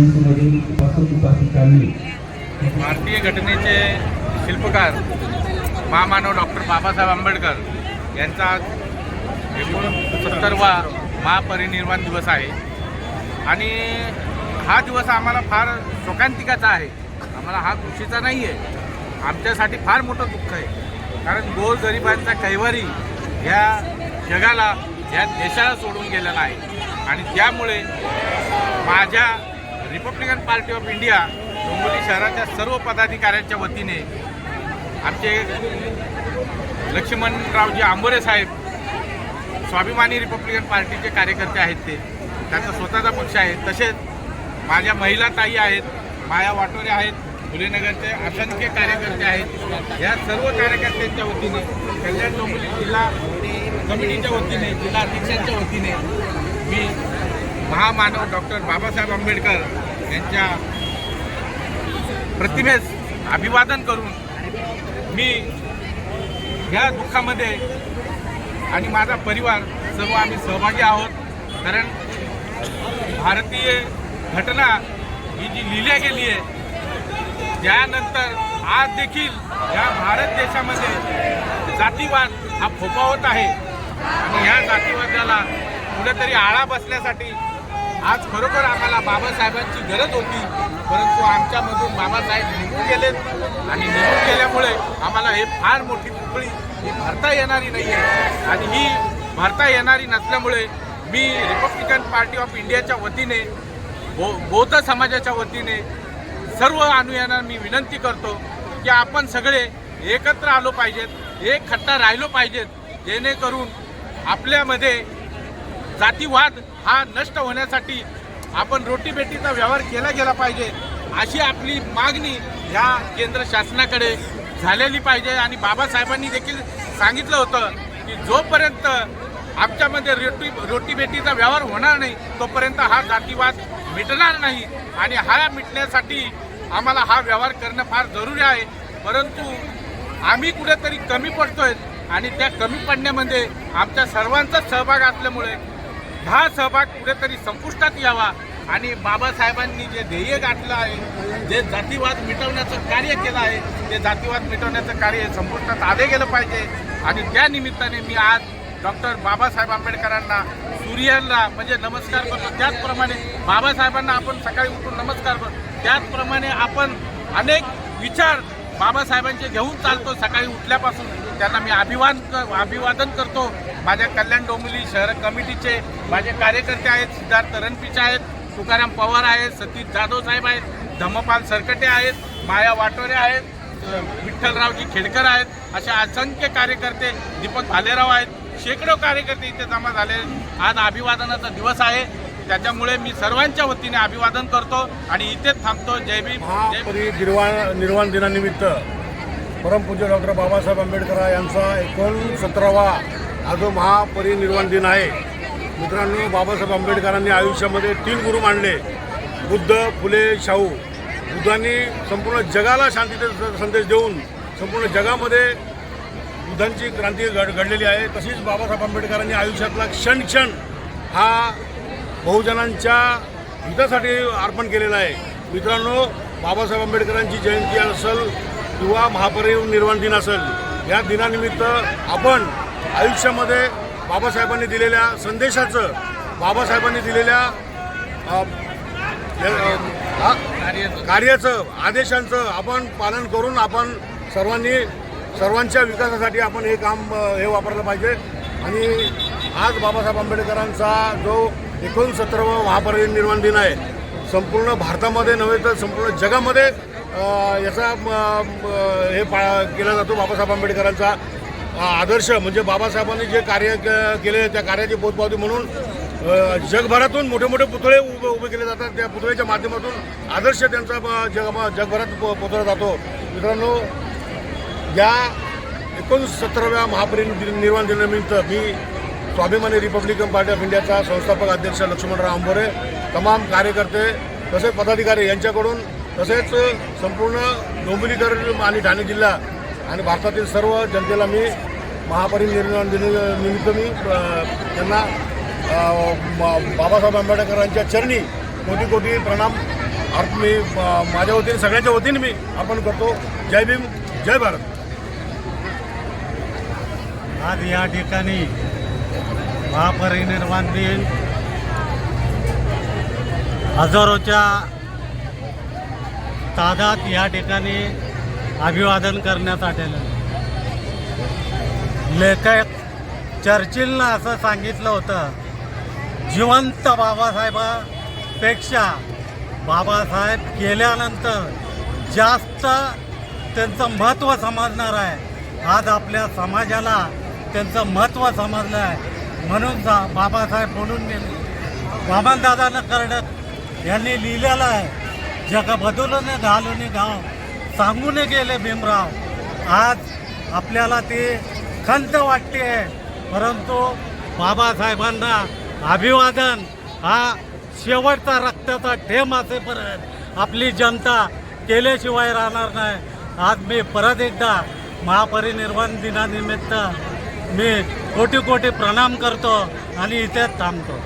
इव्हेंटमधील उपासक उपासिकांनी भारतीय घटनेचे शिल्पकार महामानव डॉक्टर बाबासाहेब आंबेडकर यांचा आज एकोणसत्तरवा महापरिनिर्वाण दिवस आहे. आणि हा दिवस आम्हाला फार शोकांतिकाचा आहे. आम्हाला हा खुशीचा नाही आहे. आमच्यासाठी फार मोठं दुःख आहे. कारण गोर गरिबांचा कैवारी ह्या जगाला या देशाला सोडून गेलेला आहे. आणि त्यामुळे माझ्या Republican party of India Dombivli शहराच्या सर्व पदाधिकाऱ्यांच्या वतीने आमचे लक्ष्मणरावजी आंबोरे साहेब स्वाभिमानी रिपब्लिकन पार्टीचे कार्यकर्ते आहेत ते. त्यांचा स्वतःचा पक्ष आहे. तसेच माझ्या महिला ताई आहेत माया वाटोरे आहेत फुलेनगरचे असंख्य कार्यकर्ते आहेत. या सर्व कार्यकर्त्यांच्या वतीने कल्याण डोंबिवली जिल्हा कमिटीच्या वतीने जिल्हा अध्यक्षांच्या वतीने मी महामानव डॉक्टर बाबासाहेब आंबेडकर यांच्या प्रतिमेस अभिवादन करून मी ह्या दुःखामध्ये आणि माझा परिवार सर्व आम्ही सहभागी आहोत. कारण भारतीय घटना ही जी लिहिल्या गेली आहे त्यानंतर आज देखील या भारत देशामध्ये जातीवाद हा फोफावत आहे. आणि ह्या जातीवादाला कुठेतरी आळा बसण्यासाठी आज खरोखर आम्हाला बाबासाहेबांची गरज होती. परंतु आमच्यामधून बाबासाहेब निघून गेलेत आणि निघून गेल्यामुळे आम्हाला हे फार मोठी पुतळी ही भरता येणारी नाही आहे आणि ही भरता येणारी नसल्यामुळे मी रिपब्लिकन पार्टी ऑफ इंडियाच्या वतीने बो बौद्ध समाजाच्या वतीने सर्व अनुयायांना मी विनंती करतो की आपण सगळे एकत्र आलो पाहिजेत एक खट्टा राहिलो पाहिजेत जेणेकरून आपल्यामध्ये जातीवाद हा नष्ट होण्यासाठी आपण रोटीबेटीचा व्यवहार केला गेला पाहिजे अशी आपली मागणी ह्या केंद्र शासनाकडे झालेली पाहिजे. आणि बाबासाहेबांनी देखील सांगितलं होतं की जोपर्यंत आमच्यामध्ये रोटी रोटीबेटीचा व्यवहार होणार नाही तोपर्यंत हा जातीवाद मिटणार नाही. आणि हा मिटण्यासाठी आम्हाला हा व्यवहार करणं फार जरुरी आहे. परंतु आम्ही कुठेतरी कमी पडतोय आणि त्या कमी पडण्यामध्ये आमच्या सर्वांचाच सहभाग असल्यामुळे हा सहभाग कुठेतरी संपुष्टात यावा आणि बाबासाहेबांनी जे ध्येय गाठलं आहे जे जातीवाद मिटवण्याचं कार्य केलं आहे ते जातीवाद मिटवण्याचं कार्य संपुष्टात आले गेलं पाहिजे. आणि त्या निमित्ताने मी आज डॉक्टर बाबासाहेब आंबेडकरांना सूर्याला म्हणजे नमस्कार करतो. त्याचप्रमाणे बाबासाहेबांना आपण सकाळी उठून नमस्कार करतो. त्याचप्रमाणे आपण अनेक विचार बाबासाहेबांचे घेऊन चालतो सकाळी उठल्यापासून. त्यांना मी अभिवादन अभिवादन करतो. माझ्या कल्याण डोंबिवली शहर कमिटीचे माझे कार्यकर्ते आहेत सिद्धार्थ रणपिचे आहेत तुकाराम पवार आहेत सतीश जाधव साहेब आहेत धम्मपाल सरकटे आहेत माया वाटोरे आहेत विठ्ठलरावजी खेडकर आहेत अशा असंख्य कार्यकर्ते दीपक भालेराव आहेत. शेकडो कार्यकर्ते इथे जमा झाले. आज अभिवादनाचा दिवस आहे. त्याच्यामुळे मी सर्वांच्या वतीने अभिवादन करतो आणि इथेच थांबतो. जय भीम. जय निर्वाण निर्वाण दिनानिमित्त परमपूज्य डॉक्टर बाबासाहेब आंबेडकर यांचा एकोणसतरावा हा जो महापरिनिर्वाण दिन आहे. मित्रांनो बाबासाहेब आंबेडकरांनी आयुष्यामध्ये तीन गुरु मांडले. बुद्ध फुले शाहू. बुद्धांनी संपूर्ण जगाला शांतीचा संदेश देऊन संपूर्ण जगामध्ये बुद्धांची क्रांती घड घडलेली आहे. तशीच बाबासाहेब आंबेडकरांनी आयुष्यातला क्षण क्षण हा बहुजनांच्या हितासाठी अर्पण केलेला आहे. मित्रांनो बाबासाहेब आंबेडकरांची जयंती असेल किंवा महापरिनिर्वाण दिन असेल या दिनानिमित्त आपण आयुष्यामध्ये बाबासाहेबांनी दिलेल्या संदेशाचं बाबासाहेबांनी दिलेल्या कार्याचं आदेशांचं आपण पालन करून आपण सर्वांनी सर्वांच्या विकासासाठी आपण हे काम हे वापरलं पाहिजे. आणि आज बाबासाहेब आंबेडकरांचा जो एकोणसत्तरावा महापरिनिर्वाण दिन आहे संपूर्ण भारतामध्ये नव्हे तर संपूर्ण जगामध्ये याचा हे पा केला जातो बाबासाहेब आंबेडकरांचा आदर्श. म्हणजे बाबासाहेबांनी जे कार्य केले त्या कार्याची पोचपावती म्हणून जगभरातून मोठे मोठे पुतळे उभे उभे केले जातात. त्या पुतळ्याच्या माध्यमातून आदर्श त्यांचा जग जगभरात पो- पोचवला जातो. मित्रांनो या एकोणसत्तराव्या महापरिनिर्वाण दिनानिमित्त मी स्वाभिमानी रिपब्लिकन पार्टी ऑफ इंडियाचा संस्थापक अध्यक्ष लक्ष्मणराव आंबोरे तमाम कार्यकर्ते तसेच पदाधिकारी यांच्याकडून तसेच संपूर्ण डोंबिवलीकर आणि ठाणे जिल्हा आणि भारतातील सर्व जनतेला मी महापरिनिर्वाण दिनानिमित्त मी त्यांना बाबासाहेब आंबेडकरांच्या चरणी कोटी कोटी प्रणाम अर्थ मी माझ्या वतीने सगळ्यांच्या वतीने मी अर्पण करतो. जय भीम जय भारत. आज या ठिकाणी महापरिनिर्वाण दिन हजारोच्या तादात या ठिकाणी अभिवादन करण्यात आलेलं लेखक चर्चिलनं असं सांगितलं होतं जिवंत बाबासाहेबापेक्षा बाबासाहेब गेल्यानंतर जास्त त्यांचं महत्त्व समजणार आहे. आज आपल्या समाजाला त्यांचं महत्त्व समजलं आहे. म्हणून सा बाबासाहेब म्हणून गेले. वामनदादानं कर्डक यांनी लिहिलेलं आहे जग बदलून घालून गाव सांगून गेले भीमराव. आज आपल्याला ते खंत वाटते. परंतु बाबासाहेबांना अभिवादन हा शेवटचा रक्ताचा ठेम असेपर्यंत आपली जनता केल्याशिवाय राहणार नाही. आज मी परत एकदा महापरिनिर्वाण दिनानिमित्त मी कोटी कोटी प्रणाम करतो आणि इथेच थांबतो.